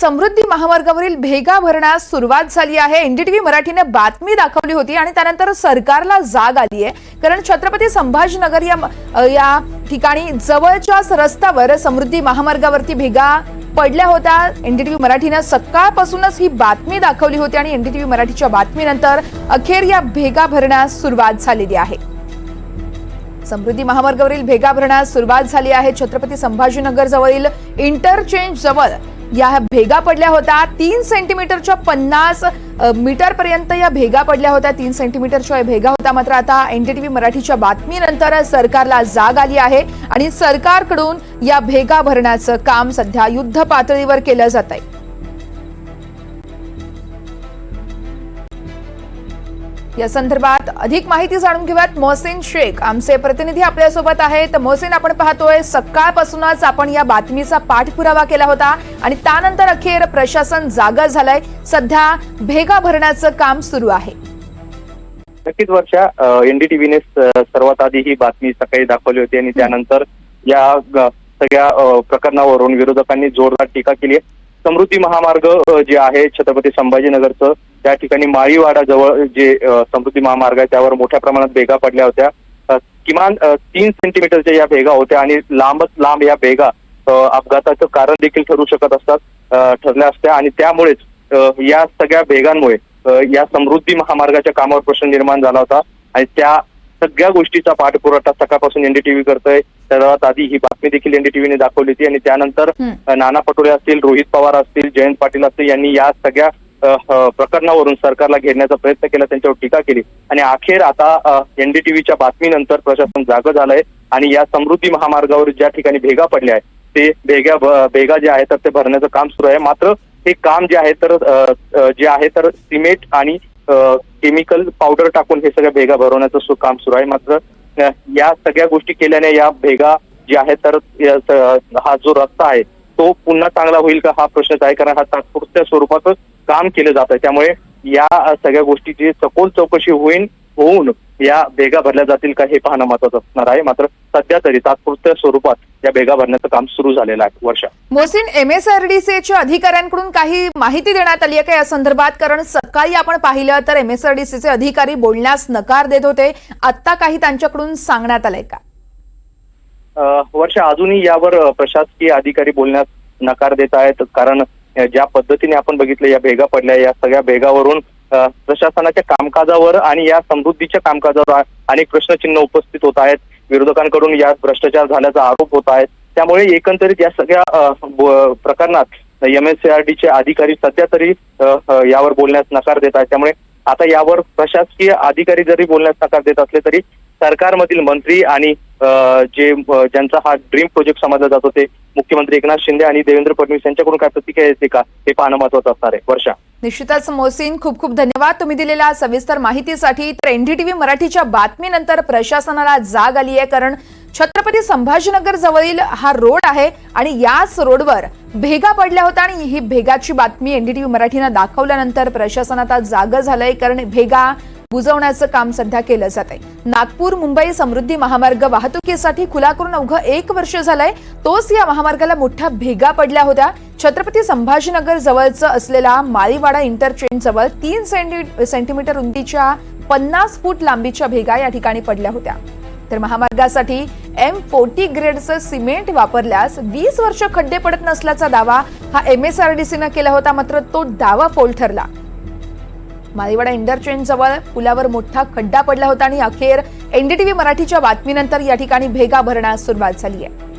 समृद्धी महामार्गावरील भेगा भरण्यास सुरुवात झाली आहे. एनडीटीव्ही मराठीने बातमी दाखवली होती आणि त्यानंतर सरकारला जाग आली आहे. कारण छत्रपती संभाजीनगर या या ठिकाणी जवळच्याच रस्त्यावर समृद्धी महामार्गावरती भेगा पडल्या होत्या. एनडीटीव्ही मराठीनं सकाळपासूनच ही बातमी दाखवली होती आणि एनडीटीव्ही मराठीच्या बातमीनंतर अखेर या भेगा भरण्यास सुरुवात झालेली आहे. समृद्धी महामार्गावरील भेगा भरण्यास सुरुवात झाली आहे. छत्रपती संभाजीनगर जवळील इंटरचेंज जवळ या भेगा पडल्या होत्या. तीन सेंटीमीटरच्या पन्नास मीटर पर्यंत या भेगा पडल्या होत्या. तीन सेंटीमीटरच्या या भेगा होत्या. मात्र आता एनडीटीव्ही मराठीच्या बातमीनंतर सरकारला जाग आली आहे आणि सरकारकडून या भेगा भरण्याचं काम सध्या युद्ध पातळीवर केलं जात आहे या संदर्भात अधिक माहिती जाणून घेऊयात मोहसिन शेख. आमचे प्रतिनिधी आपल्यासोबत आहेत. मोहसिन आपण पाहतोय सकाळपासूनच आपण या बातमीचा पाठपुरावा केला होता आणि त्यानंतर अखेर प्रशासन जागा झालंय. सध्या भेगा भरण्याचं काम सुरू आहे. नक्कीच वर्षा एनडीटीव्हीने सर्वात आधी ही बातमी सकाळी दाखवली होती आणि त्यानंतर या सगळ्या प्रकरणावरून विरोधकांनी जोरदार टीका केली आहे. समृद्धी महामार्ग जे आहे छत्रपती संभाजीनगरचं त्या ठिकाणी माळीवाडा जवळ जे समृद्धी महामार्ग आहे त्यावर मोठ्या प्रमाणात भेगा पडल्या होत्या. किमान तीन सेंटीमीटरच्या या भेगा होत्या आणि लांबच लांब या भेगा अपघाताचं कारण देखील ठरू शकत असतात ठरल्या असत्या आणि त्यामुळेच या सगळ्या भेगांमुळे या समृद्धी महामार्गाच्या कामावर प्रश्न निर्माण झाला होता आणि त्या सगळ्या गोष्टीचा पाठपुरवठा सकाळपासून एनडीटीव्ही करतोय. सर्वात आधी ही बातमी देखील एनडीटीव्हीने दाखवली होती आणि त्यानंतर नाना पटोले असतील रोहित पवार असतील जयंत पाटील असतील यांनी या सगळ्या प्रकरणावरून सरकारला घेण्याचा प्रयत्न केला त्यांच्यावर टीका केली. आणि अखेर आता एनडीटीव्हीच्या बातमीनंतर प्रशासन जागं झालंय आणि या समृद्धी महामार्गावर ज्या ठिकाणी भेगा पडल्या आहेत ते भेगा भेगा जे आहेत तर ते भरण्याचं काम सुरू आहे. मात्र हे काम जे आहे तर जे आहे तर सिमेंट आणि केमिकल पावडर टाकून हे सगळ्या भेगा भरवण्याचं काम सुरू आहे. मात्र या सगळ्या गोष्टी केल्याने या भेगा जे आहेत तर हा जो रस्ता आहे तो पुन्हा चांगला होईल का हा प्रश्नच आहे. कारण हा तात्पुरत्या स्वरूपातच काम केलं जात आहे त्यामुळे या सगळ्या गोष्टीची सखोल चौकशी होईल होऊन या भेगा भरल्या जातील का हे पाहणं महत्वाचं असणार आहे. मात्र सध्या तरी तात्पुरत्या स्वरूपात या भेगा भरण्याचं काम सुरू झालेलं आहे वर्षा. मोहसिन एमएसआरडीसीच्या अधिकाऱ्यांकडून काही माहिती देण्यात आली आहे का? या संदर्भात कारण सकाळी आपण पाहिलं तर एमएसआरडीसीचे अधिकारी बोलण्यास नकार देत होते. आता काही त्यांच्याकडून सांगण्यात आलंय का? वर्ष अजूनही यावर प्रशासकीय अधिकारी बोलण्यास नकार देत आहेत. कारण ज्या पद्धतीने आपण बघितलं या भेगा पडल्या या सगळ्या भेगावरून प्रशासनाच्या कामकाजावर आणि या समृद्धीच्या कामकाजावर अनेक प्रश्नचिन्ह उपस्थित होत आहेत. विरोधकांकडून यात भ्रष्टाचार झाल्याचा आरोप होत आहे त्यामुळे एकंदरीत या सगळ्या प्रकरणात एम एस चे अधिकारी सध्या तरी यावर बोलण्यास नकार देत आहेत. त्यामुळे आता यावर प्रशासकीय अधिकारी जरी बोलण्यास नकार देत असले तरी सरकारमधील मंत्री आणि जे ज्यांचा हा ड्रीम प्रोजेक्ट समजला जातो ते मुख्यमंत्री एकनाथ शिंदे आणि देवेंद्र फडणवीस यांच्याकडून काय प्रतिक्रिया येते का? हे पाहणं महत्वाचं असणार आहे. वर्षा. निश्चितच मोहसिन खूप खूप धन्यवाद. तुम्ही दिलेल्या सविस्तर माहितीसाठी तर एनडीटीव्ही मराठीच्या बातमीनंतर प्रशासनाला जाग आली आहे कारण छत्रपती संभाजीनगर जवळील हा रोड आहे आणि याच रोडवर भेगा पडल्या होत्या आणि ही भेगाची बातमी एनडीटीव्ही मराठीनं दाखवल्यानंतर प्रशासन आता जाग झालंय कारण भेगा बुजवण्याचं काम सध्या केलं जात आहे. नागपूर मुंबई समृद्धी महामार्ग वाहतुकीसाठी खुला करून अवघं एक वर्ष झालंय. तोच या महामार्गाला मोठ्या भेगा पडल्या होत्या. छत्रपती संभाजीनगर जवळचं असलेला माळीवाडा इंटरचेंज जवळ तीन सेंटी सेंटीमीटर उंचीच्या पन्नास फूट लांबीच्या भेगा या ठिकाणी पडल्या होत्या. तर महामार्गासाठी एम फोर्टी ग्रेडचं सिमेंट वापरल्यास वीस वर्ष खड्डे पडत नसल्याचा दावा हा एम एस आर डी सीनं केला होता मात्र तो दावा फोल ठरला. माळीवाडा इंटरचेंज जवळ पुलावर मोठा खड्डा पडला होता आणि अखेर एनडीटीव्ही मराठीच्या बातमीनंतर या ठिकाणी भेगा भरण्यास सुरुवात झाली आहे.